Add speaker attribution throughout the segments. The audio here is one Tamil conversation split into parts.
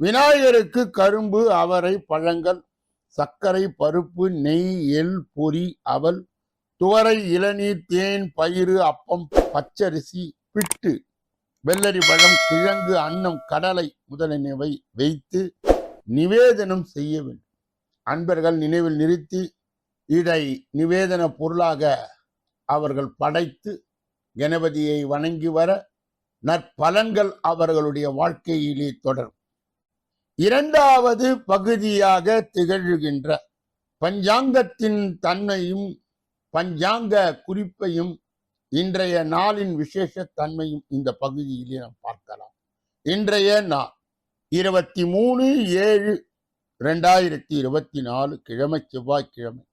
Speaker 1: விநாயகருக்கு கரும்பு அவரை பழங்கள் சர்க்கரை பருப்பு நெய் எள் பொரி அவல் துவரை இளநீர் தேன் பயிறு அப்பம் பச்சரிசி பிட்டு வெள்ளரி பழம் கிழங்கு அன்னம் கடலை முதலினவை வைத்து நிவேதனம் செய்ய வேண்டும். அன்பர்கள் நினைவில் நிறுத்தி இதை நிவேதன பொருளாக அவர்கள் படைத்து கணபதியை வணங்கி வர நற்பலன்கள் அவர்களுடைய வாழ்க்கையிலே தொடரும். இரண்டாவது பகுதியாக திகழ்கின்ற பஞ்சாங்கத்தின் தன்மையும் பஞ்சாங்க குறிப்பையும் இன்றைய நாளின் விசேஷ தன்மையும் இந்த பகுதியிலே நாம் பார்க்கலாம். இன்றைய நாள் இருபத்தி மூணு ஏழு ரெண்டாயிரத்தி இருபத்தி நாலு கிழமை செவ்வாய்க்கிழமை.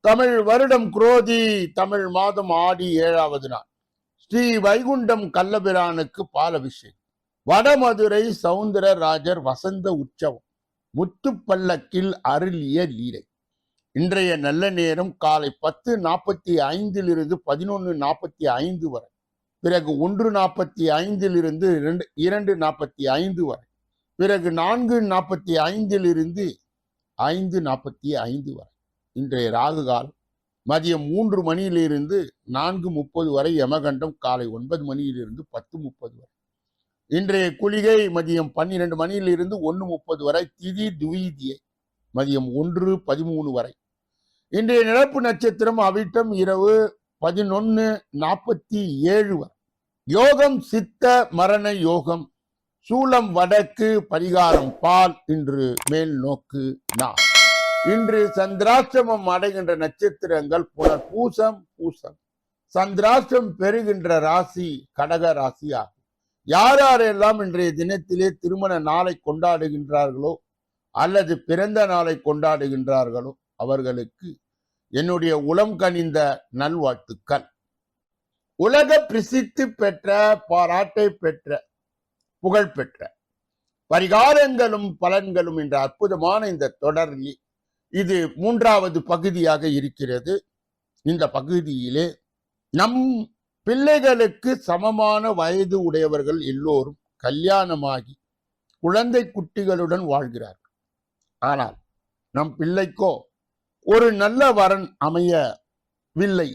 Speaker 1: தமிழ் வருடம் குரோதி தமிழ் மாதம் ஆடி ஏழாவது நாள். ஸ்ரீ வைகுண்டம் கல்லபிரானுக்கு பாலபிஷேகம். வடமதுரை சவுந்தரராஜர் வசந்த உற்சவம் முத்துப்பல்லக்கில் அருளிய லீலை. இன்றைய நல்ல நேரம் காலை பத்து நாற்பத்தி ஐந்திலிருந்து பதினொன்று நாற்பத்தி ஐந்து வரை. பிறகு ஒன்று நாற்பத்தி ஐந்திலிருந்து இரண்டு இரண்டு நாற்பத்தி ஐந்து வரை. பிறகு நான்கு நாற்பத்தி ஐந்திலிருந்து ஐந்து நாற்பத்தி ஐந்து வரை. இன்றைய ராகு காலம் மதியம் மூன்று மணியிலிருந்து நான்கு முப்பது வரை யமகண்டம் காலை ஒன்பது மணியிலிருந்து பத்து முப்பது வரை. இன்றைய குளிகை மதியம் பன்னிரண்டு மணியிலிருந்து ஒன்று முப்பது வரை திதி துவீதியை மதியம் ஒன்று பதிமூணு வரை. இன்றைய நிரப்பு நட்சத்திரம் அவிட்டம் இரவு பதினொன்று நாற்பத்தி ஏழு வரை. யோகம் சித்த மரண யோகம் சூலம் வடக்கு பரிகாரம் பால் இன்று மேல் நோக்கு நான் இன்று சந்திராஷ்டமம் அடைகின்ற நட்சத்திரங்கள் புனர் பூசம் பூசம். சந்திராஷ்டம் பெறுகின்ற ராசி கடக ராசி ஆகும் யார் யாரெல்லாம் இன்றைய தினத்திலே திருமண நாளை கொண்டாடுகின்றார்களோ அல்லது பிறந்த நாளை கொண்டாடுகின்றார்களோ அவர்களுக்கு என்னுடைய உளம் கனிந்த நல்வாழ்த்துக்கள். உலக பிரசித்தி பெற்ற பாராட்டை பெற்ற புகழ் பெற்ற பரிகாரங்களும் பலன்களும் என்ற அற்புதமான இந்த தொடரில் இது மூன்றாவது பகுதியாக இருக்கிறது. இந்த பகுதியிலே நம் பிள்ளைகளுக்கு சமமான வயது உடையவர்கள் எல்லோரும் கல்யாணமாகி குழந்தை குட்டிகளுடன் வாழ்கிறார்கள். ஆனால் நம் பிள்ளைக்கோ ஒரு நல்ல வரன் அமையவில்லை.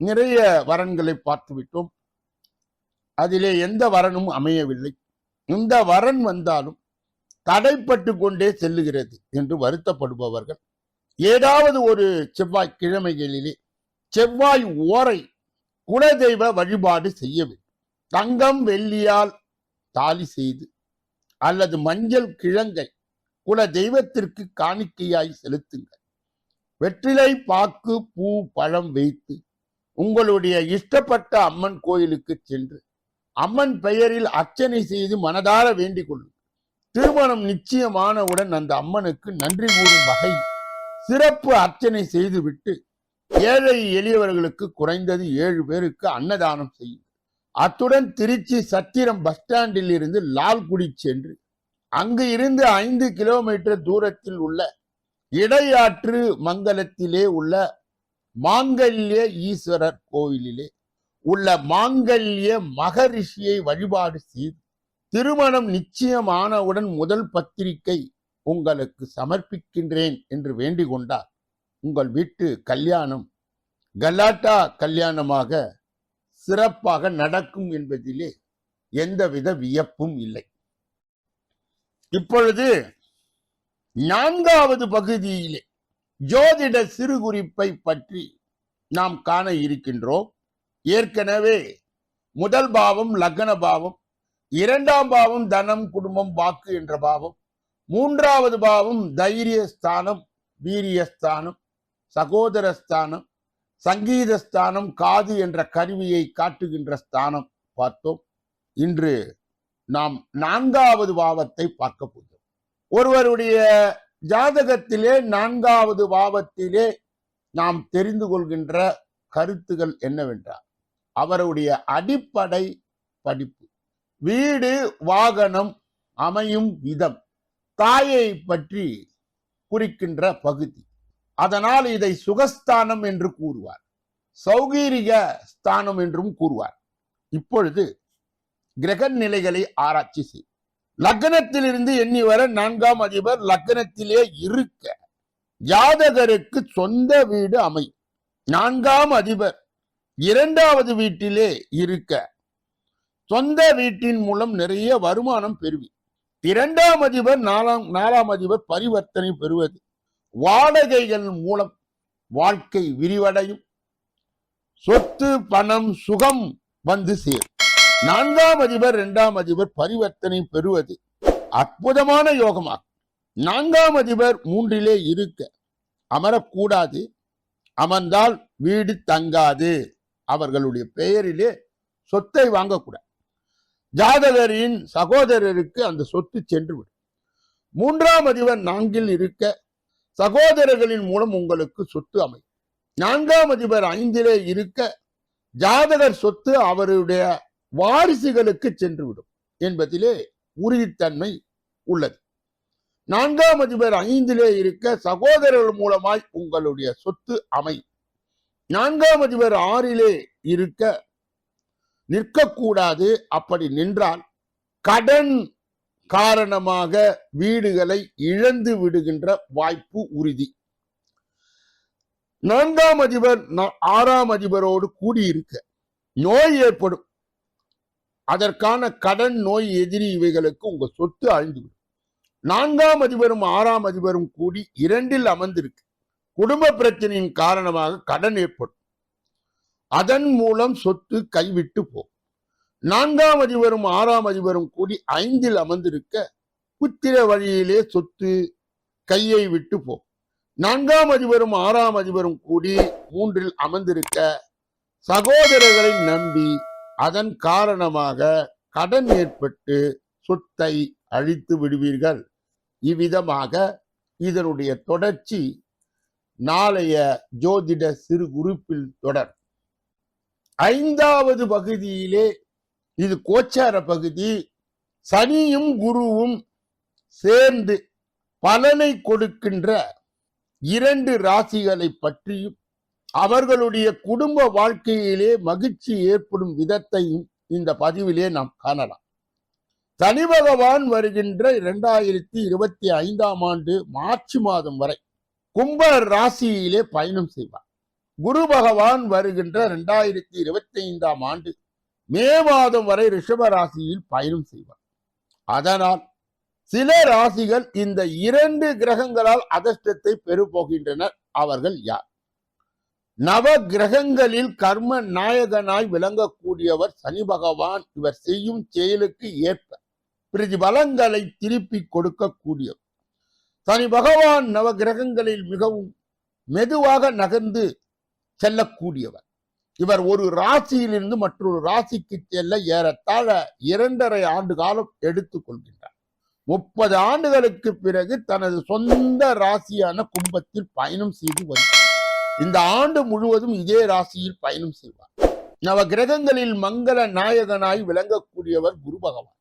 Speaker 1: நிறைய வரன்களை பார்த்துவிட்டோம். அதிலே எந்த வரனும் அமையவில்லை. இந்த வரன் வந்தாலும் தடைப்பட்டு கொண்டே செல்லுகிறது என்று வருத்தப்படுபவர்கள். ஏதாவது ஒரு செவ்வாய் கிழமைகளிலே செவ்வாய் ஓரை குலதெய்வ வழிபாடு செய்ய வேண்டும் தங்கம் வெள்ளியால் தாலி செய்து அல்லது மஞ்சள் கிழங்கை குல தெய்வத்திற்கு காணிக்கையாய் செலுத்துங்கள். வெற்றிலை பாக்கு பூ பழம் வைத்து உங்களுடைய இஷ்டப்பட்ட அம்மன் கோயிலுக்கு சென்று அம்மன் பெயரில் அர்ச்சனை செய்து மனதார வேண்டிக் கொள்ளுங்கள். திருமணம் நிச்சயமானவுடன் அந்த அம்மனுக்கு நன்றி கூறும் வகை சிறப்பு அர்ச்சனை செய்துவிட்டு ஏழை எளியவர்களுக்கு குறைந்தது ஏழு பேருக்கு அன்னதானம் செய்யும். அத்துடன் திருச்சி சத்திரம் பஸ் ஸ்டாண்டில் இருந்து லால்குடி சென்று அங்கு இருந்து ஐந்து கிலோமீட்டர் தூரத்தில் உள்ள இடையாற்று மங்கலத்திலே உள்ள மாங்கல்ய ஈஸ்வரர் கோவிலிலே உள்ள மாங்கல்ய மகரிஷியை வழிபாடு செய்து திருமணம் நிச்சயமானவுடன் முதல் பத்திரிகை உங்களுக்கு சமர்ப்பிக்கின்றேன் என்று வேண்டிக் கொண்டார். உங்கள் வீட்டு கல்யாணம் கலாட்டா கல்யாணமாக சிறப்பாக நடக்கும் என்பதிலே எந்தவித வியப்பும் இல்லை. இப்பொழுது நான்காவது பகுதியிலே ஜோதிட சிறு குறிப்பை பற்றி நாம் காண இருக்கின்றோம். ஏற்கனவே முதல் பாவம் லக்ன பாவம் இரண்டாம் பாவம் தனம் குடும்பம் வாக்கு என்ற பாவம் மூன்றாவது பாவம் தைரிய ஸ்தானம் வீரியஸ்தானம் சகோதர ஸ்தானம் சங்கீத ஸ்தானம் காது என்ற கருவியை காட்டுகின்ற ஸ்தானம் பார்த்தோம். இன்று நாம் நான்காவது பாவத்தை பார்க்க போகிறோம். ஒருவருடைய ஜாதகத்திலே நான்காவது பாவத்திலே நாம் தெரிந்து கொள்கின்ற கருத்துகள் என்னவென்றால் அவருடைய அடிப்படை படிப்பு வீடு வாகனம் அமையும் விதம் தாயை பற்றி குறிக்கின்ற பகுதி. அதனால் இதை சுகஸ்தானம் என்று கூறுவார். சௌகீரிய ஸ்தானம் என்றும் கூறுவார். இப்பொழுது கிரக நிலைகளை ஆராய்ச்சி செய். லக்னத்திலிருந்து எண்ணி வர நான்காம் அதிபர் லக்னத்திலே இருக்க ஜாதகருக்கு சொந்த வீடு அமையும் நான்காம் அதிபர் இரண்டாவது வீட்டிலே இருக்க சொந்த வீட்டின் மூலம் நிறைய வருமானம் பெறுவி. இரண்டாம் அதிபர் நாலாம் நாலாம் அதிபர் பரிவர்த்தனை பெறுவது. வாடகைகள் மூலம் வாழ்க்கை விரிவடையும். சொத்து பணம் சுகம் வந்து சேரும். நான்காம் அதிபர் இரண்டாம் அதிபர் பரிவர்த்தனை பெறுவது அற்புதமான யோகமாகும். நான்காம் அதிபர் மூன்றிலே இருக்க அமரக்கூடாது. அமர்ந்தால் வீடு தங்காது. அவர்களுடைய பெயரிலே சொத்தை வாங்கக்கூடாது. ஜாதகரின் சகோதரருக்கு அந்த சொத்து சென்று விடும் மூன்றாம் அதிபர் நான்கில் இருக்க சகோதரர்களின் மூலம் உங்களுக்கு சொத்து அமையும் நான்காம் அதிபர் ஐந்திலே இருக்க ஜாதகர் சொத்து அவருடைய வாரிசுகளுக்கு சென்றுவிடும் என்பதிலே உறுதித்தன்மை உள்ளது. நான்காம் அதிபர் ஐந்திலே இருக்க சகோதரர்கள் மூலமாய் உங்களுடைய சொத்து அமையும் நான்காம் அதிபர் ஆறிலே இருக்க நிற்கக்கூடாது. அப்படி நின்றால் கடன் காரணமாக வீடுகளை இழந்து விடுகின்ற வாய்ப்பு உறுதி. நான்காம் அதிபர் ஆறாம் அதிபரோடு கூடியிருக்க நோய் ஏற்படும். அதற்கான கடன் நோய் எதிரி இவைகளுக்கு உங்க சொத்து அழிந்துவிடும். நான்காம் அதிபரும் ஆறாம் அதிபரும் கூடி இரண்டில் அமர்ந்திருக்கு குடும்ப பிரச்சனையின் காரணமாக கடன் ஏற்படும். அதன் மூலம் சொத்து கைவிட்டு போகும். நான்காம் அதிபரும் ஆறாம் அதிபரும் கூடி ஐந்தில் அமர்ந்திருக்க புத்திர வழியிலே சொத்து கையை விட்டு போ. நான்காம் அதிபரும் ஆறாம் அதிபரும் கூடி மூன்றில் அமர்ந்திருக்க சகோதரர்களை நம்பி அதன் காரணமாக கடன் ஏற்பட்டு சொத்தை அழித்து விடுவீர்கள். இவ்விதமாக இதனுடைய தொடர்ச்சி நாளைய ஜோதிட சிறு குறிப்பில் தொடர். ஐந்தாவது பகுதியிலே இது கோச்சார பகுதி. சனியும் குருவும் சேர்ந்து பலனை கொடுக்கின்ற இரண்டு ராசிகளை பற்றியும் அவர்களுடைய குடும்ப வாழ்க்கையிலே மகிழ்ச்சி ஏற்படும் விதத்தையும் இந்த பதிவிலே நாம் காணலாம். சனி பகவான் வருகின்ற இரண்டாயிரத்தி இருபத்தி ஐந்தாம் ஆண்டு மார்ச் மாதம் வரை கும்ப ராசியிலே பயணம் செய்வார். குரு பகவான் வருகின்ற இரண்டாயிரத்தி இருபத்தி ஐந்தாம் ஆண்டு மே மாதம் வரை ரிஷப ராசியில் பயணம் செய்வார். அதனால் சில ராசிகள் இந்த இரண்டு கிரகங்களால் அதிர்ஷ்டத்தை பெறப்போகின்றனர் அவர்கள் யார்? நவ கிரகங்களில் கர்ம நாயகனாய் விளங்கக்கூடியவர் சனி பகவான். இவர் செய்யும் செயலுக்கு ஏற்ப பிரதிபலங்களை திருப்பி கொடுக்கக்கூடியவர். சனி பகவான் நவ கிரகங்களில் மிகவும் மெதுவாக நகர்ந்து செல்லக்கூடியவர். இவர் ஒரு ராசியிலிருந்து மற்றொரு ராசிக்கு செல்ல ஏறத்தாழ இரண்டரை ஆண்டு காலம் எடுத்துக் கொள்கின்றார் முப்பது ஆண்டுகளுக்கு பிறகு தனது சொந்த ராசியான கும்பத்தில் பயணம் செய்து வருகிறார். இந்த ஆண்டு முழுவதும் இதே ராசியில் பயணம் செய்வார். நவ கிரகங்களில் மங்கள நாயகனாய் விளங்கக்கூடியவர் குரு பகவான்.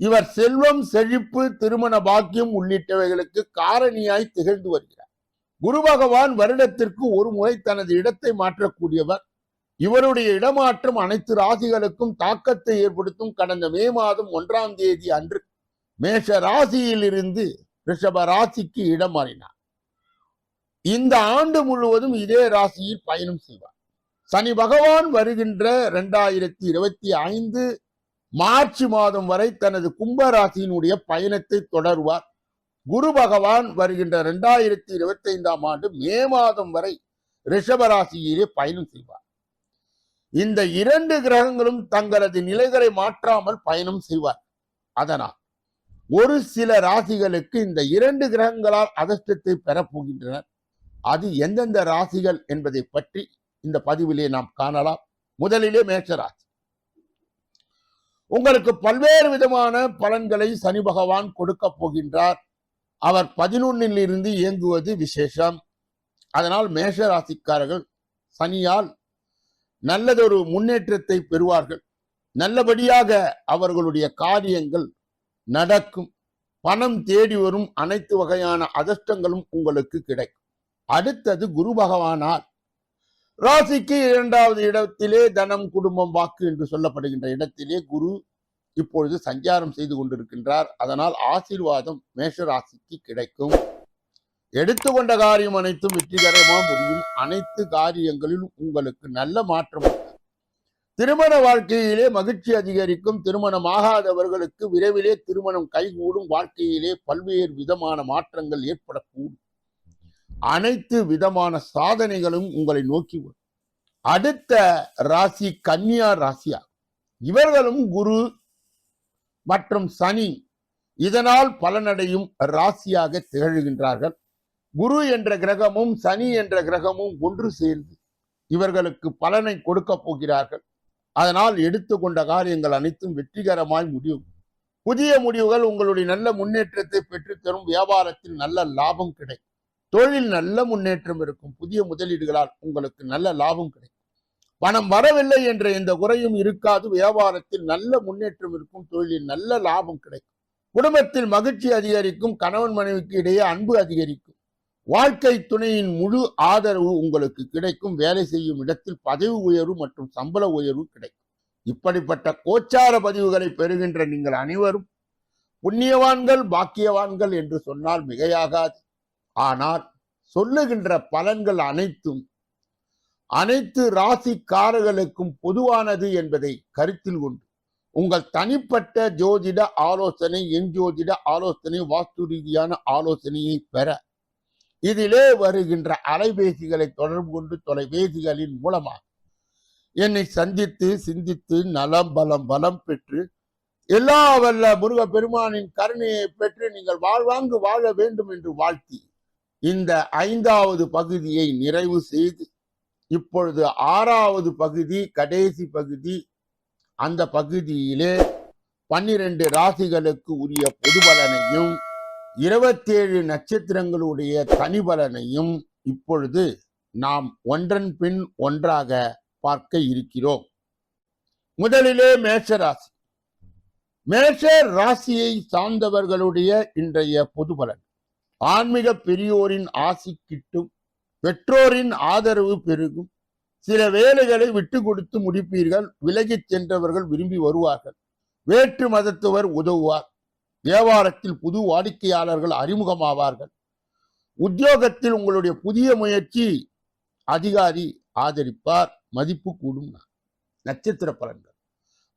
Speaker 1: இவர் செல்வம் செழிப்பு திருமண பாக்கியம் உள்ளிட்டவைகளுக்கு காரணியாய் திகழ்ந்து வருகிறார். குரு பகவான் வருடத்திற்கு ஒரு முறை தனது இடத்தை மாற்றக்கூடியவர். இவருடைய இடமாற்றம் அனைத்து ராசிகளுக்கும் தாக்கத்தை ஏற்படுத்தும் கடந்த மே மாதம் ஒன்றாம் தேதி அன்று மேஷ ராசியில் இருந்து ரிஷப ராசிக்கு இடம் மாறினார். இந்த ஆண்டு முழுவதும் இதே ராசியில் பயணம் செய்வார். சனி பகவான் வருகின்ற இரண்டாயிரத்தி இருபத்தி ஐந்து மார்ச் மாதம் வரை தனது கும்ப ராசியினுடைய பயணத்தை தொடர்வார். குரு பகவான் வருகின்ற இரண்டாயிரத்தி இருபத்தி ஐந்தாம் ஆண்டு மே மாதம் வரை ரிஷபராசியிலே பயணம் செய்வார். இந்த இரண்டு கிரகங்களும் தங்களது நிலைகளை மாற்றாமல் பயணம் செய்வார். அதனால் ஒரு சில ராசிகளுக்கு இந்த இரண்டு கிரகங்களால் அதிர்ஷ்டத்தை பெறப்போகின்றனர் அது எந்தெந்த ராசிகள் என்பதை பற்றி இந்த பதிவிலே நாம் காணலாம். முதலிலே மேஷராசி. உங்களுக்கு பல்வேறு விதமான பலன்களை சனி பகவான் கொடுக்க போகின்றார். அவர் பதினொன்னில் இருந்து இயங்குவது விசேஷம். அதனால் மேஷ ராசிக்காரர்கள் சனியால் நல்லதொரு முன்னேற்றத்தை பெறுவார்கள். நல்லபடியாக அவர்களுடைய காரியங்கள் நடக்கும். பணம் தேடி வரும் அனைத்து வகையான அதிர்ஷ்டங்களும் உங்களுக்கு கிடைக்கும். அடுத்தது குரு பகவானால் ராசிக்கு இரண்டாவது இடத்திலே தனம் குடும்பம் வாக்கு என்று சொல்லப்படுகின்ற இடத்திலே குரு இப்பொழுது சஞ்சாரம் செய்து கொண்டிருக்கின்றார். அதனால் ஆசீர்வாதம் மேஷ ராசிக்கு கிடைக்கும். எடுத்துக்கொண்ட காரியம் அனைத்தும் வெற்றிகரமாக முடியும். அனைத்து காரியங்களிலும் உங்களுக்கு நல்ல மாற்றம் திருமண வாழ்க்கையிலே மகிழ்ச்சி அதிகரிக்கும். திருமணமாகாதவர்களுக்கு விரைவிலே திருமணம் கைகூடும். வாழ்க்கையிலே பல்வேறு விதமான மாற்றங்கள் ஏற்படக்கூடும். அனைத்து விதமான சாதனைகளும் உங்களை நோக்கி வரும். அடுத்த ராசி கன்னியா ராசியா. இவர்களும் குரு மற்றும் சனி இதனால் பலனடையும் ராசியாக திகழ்கின்றார்கள். குரு என்ற கிரகமும் சனி என்ற கிரகமும் ஒன்று சேர்ந்து இவர்களுக்கு பலனை கொடுக்க போகிறார்கள். அதனால் எடுத்துக்கொண்ட காரியங்கள் அனைத்தும் வெற்றிகரமாய் முடியும். புதிய முடிவுகள் உங்களுடைய நல்ல முன்னேற்றத்தை பெற்றுத்தரும் வியாபாரத்தில் நல்ல லாபம் கிடைக்கும். தொழில் நல்ல முன்னேற்றம் இருக்கும். புதிய முதலீடுகளால் உங்களுக்கு நல்ல லாபம் கிடைக்கும். பணம் வரவில்லை என்ற எந்த குறையும் இருக்காது. வியாபாரத்தில் நல்ல முன்னேற்றம் இருக்கும். தொழிலில் நல்ல லாபம் கிடைக்கும். குடும்பத்தில் மகிழ்ச்சி அதிகரிக்கும். கணவன் மனைவிக்கு இடையே அன்பு அதிகரிக்கும். வாழ்க்கை துணையின் முழு ஆதரவு உங்களுக்கு கிடைக்கும். வேலை செய்யும் இடத்தில் பதவி உயர்வு மற்றும் சம்பள உயர்வு கிடைக்கும். இப்படிப்பட்ட கோச்சார பதிவுகளை பெறுகின்ற நீங்கள் அனைவரும் புண்ணியவான்கள் பாக்கியவான்கள் என்று சொன்னால் மிகையாகாது. ஆனால் சொல்லுகின்ற பலன்கள் அனைத்தும் அனைத்து ராசிக்காரர்களுக்கும் பொதுவானது என்பதை கருத்தில் கொண்டு உங்கள் தனிப்பட்ட ஜோதிட ஆலோசனை என் ஜோதிட ஆலோசனை வாஸ்து ரீதியான ஆலோசனையை பெற இதிலே வருகின்ற அலைபேசிகளை தொடர்பு கொண்டு தொலைபேசிகளின் மூலமாக என்னை சந்தித்து சிந்தித்து நலம் பலம் பலம் பெற்று எல்லா வல்ல முருக பெருமானின் கருணையை பெற்று நீங்கள் வாழ்வாங்கு வாழ வேண்டும் என்று வாழ்த்தி இந்த ஐந்தாவது பகுதியை நிறைவு செய்து இப்பொழுது ஆறாவது பகுதி கடைசி பகுதி அந்த பகுதியிலே பன்னிரண்டு ராசிகளுக்கு உரிய பொது பலனையும் இருபத்தேழு நட்சத்திரங்களுடைய தனிபலனையும் இப்பொழுது நாம் ஒன்றன் பின் ஒன்றாக பார்க்க இருக்கிறோம். முதலிலே மேஷ ராசி. மேஷ ராசியை சார்ந்தவர்களுடைய இன்றைய பொது பலன். ஆன்மீக பெரியோரின் ஆசி கிட்டும் பெற்றோரின் ஆதரவு பெருகும். சில வேலைகளை விட்டு கொடுத்து முடிப்பீர்கள் விலகிச் சென்றவர்கள் விரும்பி வருவார்கள். வேற்று மதத்தவர் உதவுவார். வியாபாரத்தில் புது வாடிக்கையாளர்கள் அறிமுகமாவார்கள். உத்தியோகத்தில் உங்களுடைய புதிய முயற்சி அதிகாரி ஆதரிப்பார் மதிப்பு கூடும் நட்சத்திர பலன்கள்.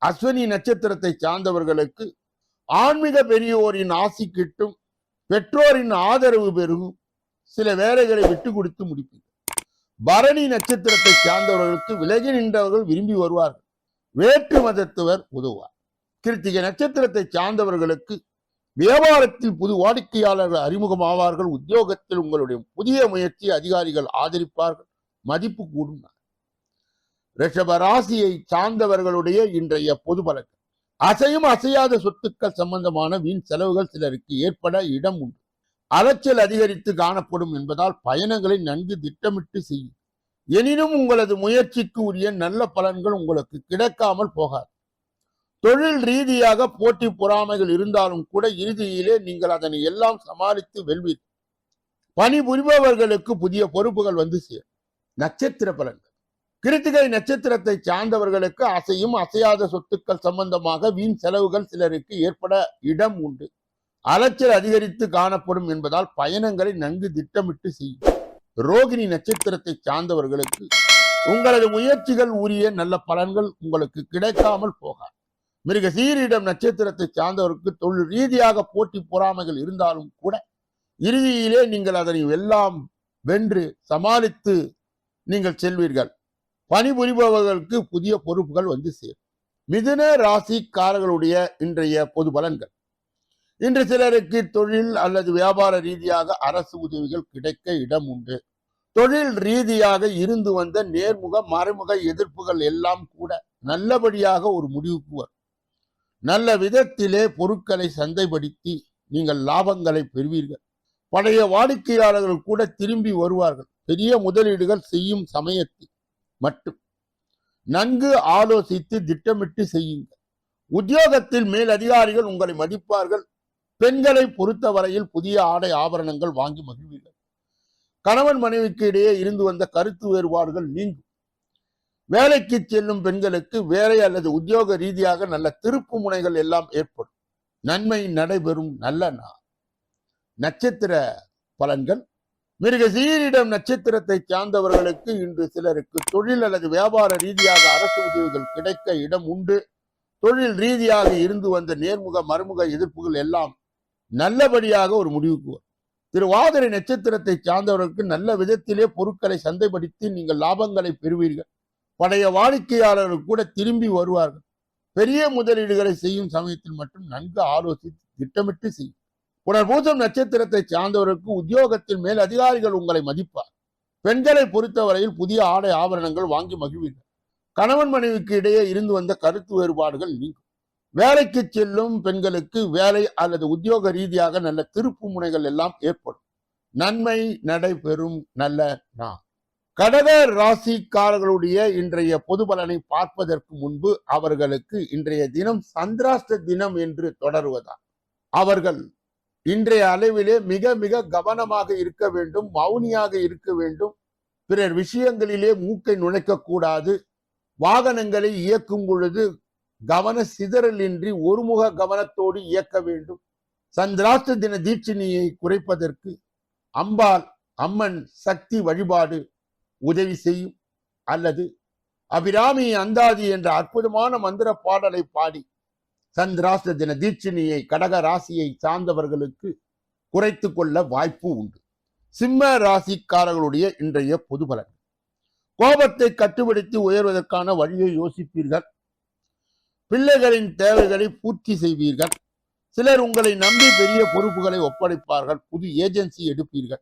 Speaker 1: அஸ்வினி நட்சத்திரத்தை சார்ந்தவர்களுக்கு ஆன்மீக பெரியோரின் ஆசி கிட்டும் பெற்றோரின் ஆதரவு பெருகும் சில வேலைகளை விட்டு கொடுத்து முடிப்பீர்கள். பரணி நட்சத்திரத்தை சார்ந்தவர்களுக்கு விலகி நின்றவர்கள் விரும்பி வருவார்கள். வேற்று மதத்தவர் உதவுவார். கிருத்திகை நட்சத்திரத்தை சார்ந்தவர்களுக்கு வியாபாரத்தில் புது வாடிக்கையாளர்கள் அறிமுகமாவார்கள். உத்தியோகத்தில் உங்களுடைய புதிய முயற்சி அதிகாரிகள் ஆதரிப்பார்கள். மதிப்பு கூடும். ரிஷப ராசியை சார்ந்தவர்களுடைய இன்றைய பொது பலன்கள் அசையும் அசையாத சொத்துக்கள் சம்பந்தமான வீண் செலவுகள் சிலருக்கு ஏற்பட இடம் உண்டு. அலைச்சல் அதிகரித்து காணப்படும் என்பதால் பயணங்களை நன்கு திட்டமிட்டு செய்யும் எனினும் உங்களது முயற்சிக்கு உரிய நல்ல பலன்கள் உங்களுக்கு கிடைக்காமல் போகாது. தொழில் ரீதியாக போட்டி பொறாமைகள் இருந்தாலும் கூட இறுதியிலே நீங்கள் அதனை எல்லாம் சமாளித்து வெல்வீர்கள் பணிபுரிபவர்களுக்கு புதிய பொறுப்புகள் வந்து சேரும். நட்சத்திர பலன்கள். கிருத்திகை நட்சத்திரத்தை சார்ந்தவர்களுக்கு அசையும் அசையாத சொத்துக்கள் சம்பந்தமாக வீண் செலவுகள் சிலருக்கு ஏற்பட இடம் உண்டு. அலைச்சல் அதிகரித்து காணப்படும் என்பதால் பயணங்களை நன்கு திட்டமிட்டு செய்யும் ரோகிணி நட்சத்திரத்தை சார்ந்தவர்களுக்கு உங்களது முயற்சிகள் உரிய நல்ல பலன்கள் உங்களுக்கு கிடைக்காமல் போகாது. மிருக சீரிடம் நட்சத்திரத்தை சார்ந்தவருக்கு தொழில் ரீதியாக போட்டி பொறாமைகள் இருந்தாலும் கூட இறுதியிலே நீங்கள் அதனை எல்லாம் வென்று சமாளித்து நீங்கள் செல்வீர்கள். பணிபுரிபவர்களுக்கு புதிய பொறுப்புகள் வந்து சேரும். மிதுன ராசிக்காரர்களுடைய இன்றைய பொது பலன்கள். இன்று சிலருக்கு தொழில் அல்லது வியாபார ரீதியாக அரசு உதவிகள் கிடைக்க இடம் உண்டு. தொழில் ரீதியாக இருந்து வந்த நேர்முக மறைமுக எதிர்ப்புகள் எல்லாம் கூட நல்லபடியாக ஒரு முடிவுக்கு வரும். நல்ல விதத்திலே பொருட்களை சந்தைப்படுத்தி நீங்கள் லாபங்களை பெறுவீர்கள். பழைய வாடிக்கையாளர்கள் கூட திரும்பி வருவார்கள். பெரிய முதலீடுகள் செய்யும் சமயத்தில் மட்டும். நன்கு ஆலோசித்து திட்டமிட்டு செய்யுங்கள். உத்தியோகத்தில் மேல் அதிகாரிகள் உங்களை மதிப்பார்கள். பெண்களை பொறுத்தவரையில் புதிய ஆடை ஆபரணங்கள் வாங்கி மகிழ்வீர்கள். கணவன் மனைவிக்கு இடையே இருந்து வந்த கருத்து வேறுபாடுகள் நீங்கும். வேலைக்கு செல்லும் பெண்களுக்கு வேலை அல்லது உத்தியோக ரீதியாக நல்ல திருப்பு முனைகள் எல்லாம் ஏற்படும். நன்மை நடைபெறும் நல்ல நாள். நட்சத்திர பலன்கள். மிருக சீரிடம் நட்சத்திரத்தை சார்ந்தவர்களுக்கு இன்று சிலருக்கு தொழில் அல்லது வியாபார ரீதியாக அரசு உதவிகள் கிடைக்க இடம் உண்டு. தொழில் ரீதியாக இருந்து வந்த நேர்முக மறுமுக எதிர்ப்புகள் எல்லாம் நல்லபடியாக ஒரு முடிவுக்கு வரும். திருவாதிரை நட்சத்திரத்தை சார்ந்தவர்களுக்கு நல்ல விதத்திலே பொருட்களை சந்தைப்படுத்தி நீங்கள் லாபங்களை பெறுவீர்கள். பழைய வாடிக்கையாளர்கள் கூட திரும்பி வருவார்கள். பெரிய முதலீடுகளை செய்யும் சமயத்தில் மட்டும் நன்கு ஆலோசித்து திட்டமிட்டு செய்யும் புனர்பூசம் நட்சத்திரத்தை சார்ந்தவருக்கு உத்தியோகத்தில் மேல் அதிகாரிகள் உங்களை மதிப்பார். பெண்களை பொறுத்தவரையில் புதிய ஆடை ஆபரணங்கள் வாங்கி மகிழ்வீர்கள். கணவன் மனைவிக்கு இடையே இருந்து வந்த கருத்து வேறுபாடுகள் நீங்கும். வேலைக்கு செல்லும் பெண்களுக்கு வேலை அல்லது உத்தியோக ரீதியாக நல்ல திருப்பு முனைகள் எல்லாம் ஏற்படும். நன்மை நடைபெறும் நல்ல நான் கடக ராசிக்காரர்களுடைய இன்றைய பொது பலனை பார்ப்பதற்கு முன்பு அவர்களுக்கு இன்றைய தினம் சந்திராஷ்ட தினம் என்று தொடருவதால். அவர்கள் இன்றைய அளவிலே மிக மிக கவனமாக இருக்க வேண்டும் மௌனியாக இருக்க வேண்டும். பிறர் விஷயங்களிலே மூக்கை நுழைக்க கூடாது. வாகனங்களை இயக்கும் பொழுது கவன சிதறலின்றி ஒருமுக கவனத்தோடு இயக்க வேண்டும். சந்திராஷ்ட தின தீட்சிணியை குறைப்பதற்கு அம்பாள் அம்மன் சக்தி வழிபாடு உதவி செய்யும் அல்லது அபிராமி அந்தாதி என்ற அற்புதமான மந்திர பாடலை பாடி சந்திராஷ்ட தின தீட்சிணியை கடக ராசியை சார்ந்தவர்களுக்கு குறைத்து கொள்ள வாய்ப்பு உண்டு. சிம்ம ராசிக்காரர்களுடைய இன்றைய பொது பலன். கோபத்தை கட்டுப்படுத்தி உயர்வதற்கான வழியை யோசிப்பீர்கள். பிள்ளைகளின் தேவைகளை பூர்த்தி செய்வீர்கள். சிலர் உங்களை நம்பி பெரிய பொறுப்புகளை ஒப்படைப்பார்கள். புது ஏஜென்சி எடுப்பீர்கள்.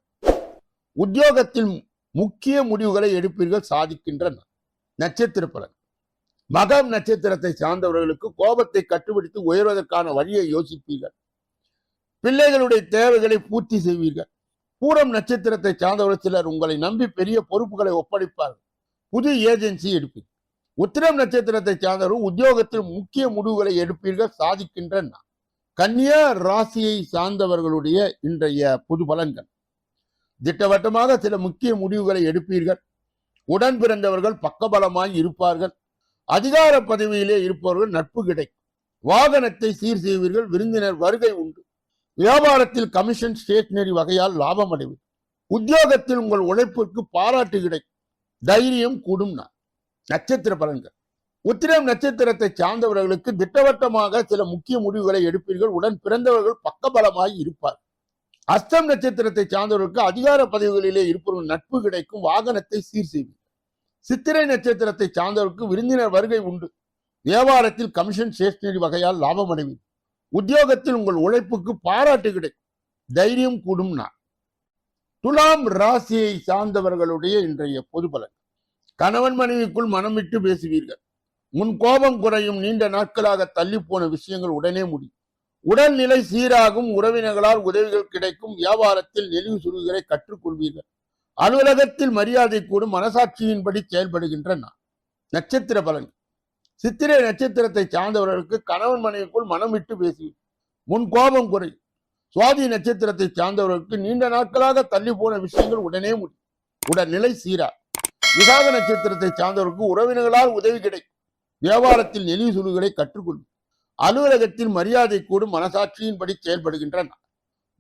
Speaker 1: உத்தியோகத்தில் முக்கிய முடிவுகளை எடுப்பீர்கள் சாதிக்கின்ற நட்சத்திர பலன் மகம் நட்சத்திரத்தை சார்ந்தவர்களுக்கு கோபத்தை கட்டுப்படுத்தி உயர்வதற்கான வழியை யோசிப்பீர்கள். பிள்ளைகளுடைய தேவைகளை பூர்த்தி செய்வீர்கள். பூரம் நட்சத்திரத்தை சார்ந்தவர்கள் சிலர் உங்களை நம்பி பெரிய பொறுப்புகளை ஒப்படைப்பார்கள். புது ஏஜென்சி எடுப்பீர்கள். உத்திரம் நட்சத்திரத்தை சார்ந்தவர்கள் உத்தியோகத்தில் முக்கிய முடிவுகளை எடுப்பீர்கள் சாதிக்கின்ற கன்னியா ராசியை சார்ந்தவர்களுடைய இன்றைய புது பலன்கள். திட்டவட்டமாக சில முக்கிய முடிவுகளை எடுப்பீர்கள். உடன் பிறந்தவர்கள் பக்கபலமாய் இருப்பார்கள். அதிகார பதவியிலே இருப்பவர்கள் நட்பு கிடைக்கும். வாகனத்தை சீர் செய்வீர்கள் விருந்தினர் வருகை உண்டு. வியாபாரத்தில் கமிஷன் ஸ்டேஷனரி வகையால் லாபம் அடைவீர்கள். உத்தியோகத்தில் உங்கள் உழைப்பிற்கு பாராட்டு கிடைக்கும். தைரியம் கூடும் நான் நட்சத்திர பலன்கள். உத்திரம் நட்சத்திரத்தை சார்ந்தவர்களுக்கு திட்டவட்டமாக சில முக்கிய முடிவுகளை எடுப்பீர்கள். உடன் பிறந்தவர்கள் பக்கபலமாய் இருப்பார்கள். அஸ்தம் நட்சத்திரத்தை சார்ந்தவர்களுக்கு அதிகார பதவிகளிலே இருப்பவர்கள் நட்பு கிடைக்கும் வாகனத்தை சீர் செய்வீர்கள். சித்திரை நட்சத்திரத்தை சார்ந்தவருக்கு விருந்தினர் வருகை உண்டு. வியாபாரத்தில் கமிஷன் ஸ்டேஷனரி வகையால் லாபம் அடைவீர்கள். உத்தியோகத்தில் உங்கள் உழைப்புக்கு பாராட்டு கிடைக்கும். தைரியம் கூடும் நான் துலாம் ராசியை சார்ந்தவர்களுடைய இன்றைய பொது பலன். கணவன் மனைவிக்குள் மனம் விட்டு பேசுவீர்கள். முன் கோபம் குறையும் நீண்ட நாட்களாக தள்ளி போன விஷயங்கள் உடனே முடியும். உடல்நிலை சீராகும் உறவினர்களால் உதவிகள் கிடைக்கும் வியாபாரத்தில் நெளிவு சுருள்களை கற்றுக்கொள்வீர்கள். அலுவலகத்தில் மரியாதை கூடும் மனசாட்சியின்படி செயல்படுகின்ற நான் நட்சத்திர பலன் சித்திரை நட்சத்திரத்தை சார்ந்தவர்களுக்கு கணவன் மனைவிக்குள் மனம் விட்டு பேசி முன் கோபம் குறை சுவாதி நட்சத்திரத்தை சார்ந்தவர்களுக்கு நீண்ட நாட்களாக தள்ளி போன விஷயங்கள் உடனே முடியும். உடல்நிலை சீரா. விசாக நட்சத்திரத்தை சார்ந்தவருக்கு உறவினர்களால் உதவி கிடைக்கும். வியாபாரத்தில் நெளிவு சுழுகளை கற்றுக்கொள்ளும் அலுவலகத்தில் மரியாதை கூடும் மனசாட்சியின்படி செயல்படுகின்றன.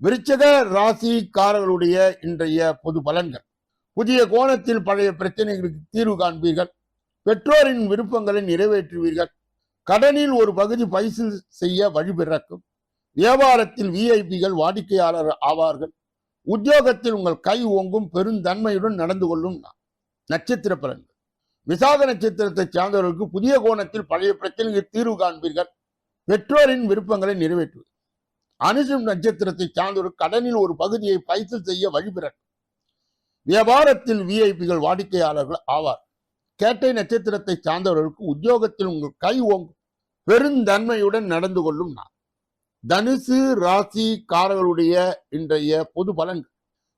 Speaker 1: விருச்சக ராசிக்காரர்களுடைய இன்றைய பொது பலன்கள். புதிய கோணத்தில் பழைய பிரச்சனைகளுக்கு தீர்வு காண்பீர்கள். பெற்றோரின் விருப்பங்களை நிறைவேற்றுவீர்கள். கடனில் ஒரு பகுதி பைசல் செய்ய வழிபிறக்கும் வியாபாரத்தில் விஐபிகள் வாடிக்கையாளர் ஆவார்கள். உத்தியோகத்தில் உங்கள் கை ஓங்கும் பெருந்தன்மையுடன் நடந்து கொள்ளும் நட்சத்திர பலன்கள். விசாக நட்சத்திரத்தை சார்ந்தவர்களுக்கு புதிய கோணத்தில் பழைய பிரச்சனைக்கு தீர்வு காண்பீர்கள். பெற்றோரின் விருப்பங்களை நிறைவேற்றுவது அனுசம் நட்சத்திரத்தை சார்ந்தவர்கள் கடனில் ஒரு பகுதியை பைசல் செய்ய வழிபிறக்கும் வியாபாரத்தில் விஐபிகள் வாடிக்கையாளர்கள் ஆவார். கேட்டை நட்சத்திரத்தை சார்ந்தவர்களுக்கு உத்தியோகத்தில் உங்கள் கை ஓங்கும் பெருந்தன்மையுடன் நடந்து கொள்ளும் நான் தனுசு ராசி காரர்களுடைய இன்றைய பொது பலன்கள்.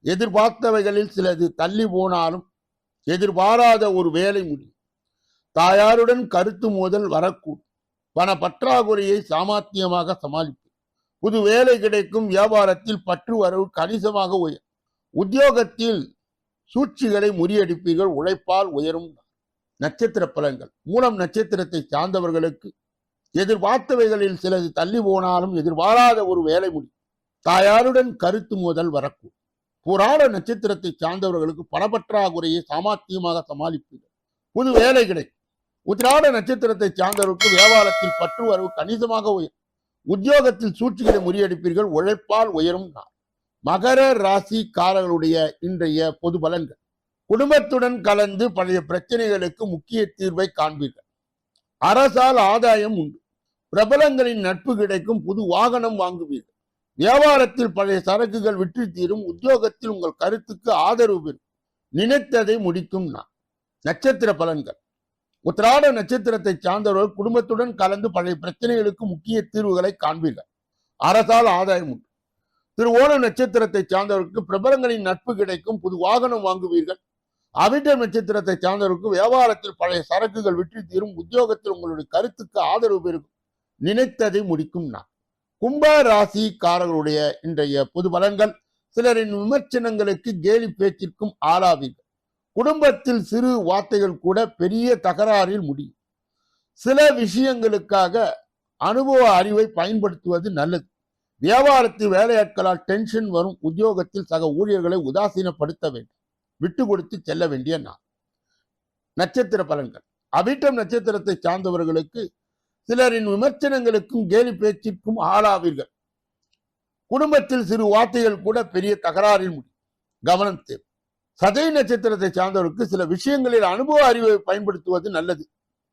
Speaker 1: எதிர்பார்த்தவைகளில் சிலது தள்ளி போனாலும் எதிர்பாராத ஒரு வேலை முடியும். தாயாருடன் கருத்து மோதல் வரக்கூடும். பண பற்றாக்குறையை சாமர்த்தியமாக சமாளிப்பு. புது வேலை கிடைக்கும் வியாபாரத்தில் பற்று வரவு கணிசமாக உயரும் உத்தியோகத்தில் சூழ்ச்சிகளை முறியடிப்பீர்கள் உழைப்பால் உயரும் நட்சத்திர பலன்கள். மூலம் நட்சத்திரத்தை சார்ந்தவர்களுக்கு எதிர்பார்த்தவைகளில் சிலது தள்ளி போனாலும் எதிர்பாராத ஒரு வேலை முடியும் தாயாருடன் கருத்து மோதல் வரக்கூடும். புராண நட்சத்திரத்தை சார்ந்தவர்களுக்கு பணப்பற்றாக்குறையை சாமர்த்தியமாக சமாளிப்பீர்கள். புது வேலை கிடைக்கும். உத்திராட நட்சத்திரத்தை சார்ந்தவருக்கு வியாபாரத்தில் பற்று வரவு கணிசமாக உயரும் உத்தியோகத்தில் சூழ்ச்சிகளை முறியடிப்பீர்கள் உழைப்பால் உயரும் நாள். மகர ராசிக்காரர்களுடைய இன்றைய பொது பலன்கள். குடும்பத்துடன் கலந்து பழைய பிரச்சனைகளுக்கு முக்கிய தீர்வை காண்பீர்கள். அரசால் ஆதாயம் உண்டு. பிரபலங்களின் நட்பு கிடைக்கும் புது வாகனம் வாங்குவீர்கள். வியாபாரத்தில் பழைய சரக்குகள் விற்று தீரும் உத்தியோகத்தில் உங்கள் கருத்துக்கு ஆதரவு பெறும். நினைத்ததை முடிக்கும் நான் நட்சத்திர பலன்கள். உத்திராட நட்சத்திரத்தை சார்ந்தவர்கள் குடும்பத்துடன் கலந்து பழைய பிரச்சனைகளுக்கு முக்கிய தீர்வுகளை காண்பீர்கள். அரசால் ஆதாயம் உண்டு. திருவோண நட்சத்திரத்தை சார்ந்தவர்களுக்கு பிரபலங்களின் நட்பு கிடைக்கும். புது வாகனம் வாங்குவீர்கள். அவிட்ட நட்சத்திரத்தை சார்ந்தவருக்கு வியாபாரத்தில் பழைய சரக்குகள் விற்று தீரும். உத்தியோகத்தில் உங்களுடைய கருத்துக்கு ஆதரவு பெருகும். நினைத்ததை முடிக்கும் நான் கும்ப ராசிக்காரர்களுடைய இன்றைய பொது பலன்கள். சிலரின் விமர்சனங்களுக்கு கேலி பேச்சிற்கும் ஆளாவீர்கள். குடும்பத்தில் சிறு வார்த்தைகள் கூட பெரிய தகராறில் முடியும். சில விஷயங்களுக்காக அனுபவ அறிவை பயன்படுத்துவது நல்லது. வியாபாரத்தில் வேலையாட்களால் டென்ஷன் வரும். உத்தியோகத்தில் சக ஊழியர்களை உதாசீனப்படுத்த வேண்டும். விட்டு கொடுத்து செல்ல வேண்டிய நாள். நட்சத்திர பலன்கள். அவிட்டம் நட்சத்திரத்தை சார்ந்தவர்களுக்கு சிலரின் விமர்சனங்களுக்கும் கேலி பேச்சிற்கும் ஆளாவீர்கள். குடும்பத்தில் சிறு வார்த்தைகள் கூட பெரிய தகராறில் முடியும். கவனம் தேவை. சதய நட்சத்திரத்தை சார்ந்தவருக்கு சில விஷயங்களில் அனுபவ அறிவை பயன்படுத்துவது நல்லது.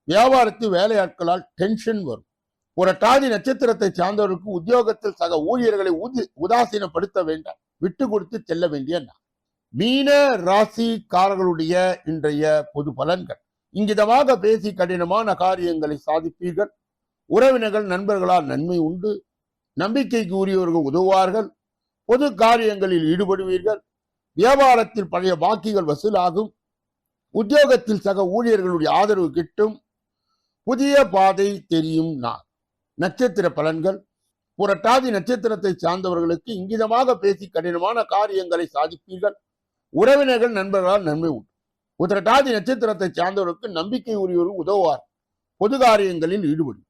Speaker 1: வியாபாரத்தில் வேலையாட்களால் டென்ஷன் வரும். புரட்டாதி நட்சத்திரத்தை சார்ந்தவருக்கு உத்தியோகத்தில் சக ஊழியர்களை உதி உதாசீனப்படுத்த வேண்டாம். விட்டு கொடுத்து செல்ல வேண்டிய நான் மீன ராசிக்காரர்களுடைய இன்றைய பொது பலன்கள். இங்கிதமாக பேசி கடினமான காரியங்களை சாதிப்பீர்கள். உறவினர்கள் நண்பர்களால் நன்மை உண்டு. நம்பிக்கைக்கு உரியவர்கள் உதவுவார்கள். பொது காரியங்களில் ஈடுபடுவீர்கள். வியாபாரத்தில் பழைய பாக்கிகள் வசூலாகும். உத்தியோகத்தில் சக ஊழியர்களுடைய ஆதரவு கிட்டும். புதிய பாதை தெரியும் நான் நட்சத்திர பலன்கள். புரட்டாதி நட்சத்திரத்தை சார்ந்தவர்களுக்கு இங்கிதமாக பேசி கடினமான காரியங்களை சாதிப்பீர்கள். உறவினர்கள் நண்பர்களால் நன்மை உண்டு. உத்திரட்டாதி நட்சத்திரத்தை சார்ந்தவர்களுக்கு நம்பிக்கை உரியவர்கள் உதவுவார். பொது காரியங்களில் ஈடுபடும்.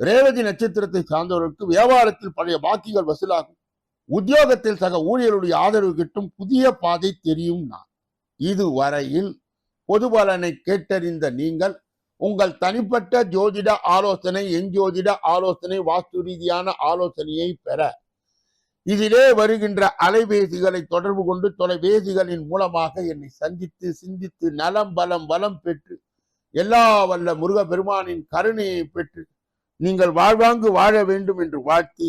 Speaker 1: ரேவதி நட்சத்திரத்தை சார்ந்தவர்களுக்கு வியாபாரத்தில் பழைய பாக்கிகள் வசூலாகும். உத்தியோகத்தில் சக ஊழியருடைய ஆதரவு கிட்டும் புதிய பாதை தெரியும் நான். இதுவரையில் பொதுபலனை கேட்டறிந்த நீங்கள் உங்கள் தனிப்பட்ட ஜோதிட ஆலோசனை எஞ்சோதிட ஆலோசனை வாஸ்து ரீதியான ஆலோசனையை பெற. இதிலே வருகின்ற அலைபேசிகளை தொடர்பு கொண்டு தொலைபேசிகளின் மூலமாக என்னை சந்தித்து சிந்தித்து நலம் பலம் வளம் பெற்று எல்லா வல்ல முருக பெருமானின் கருணையை பெற்று நீங்கள் வாழ்வாங்கு வாழ வேண்டும் என்று வாழ்த்தி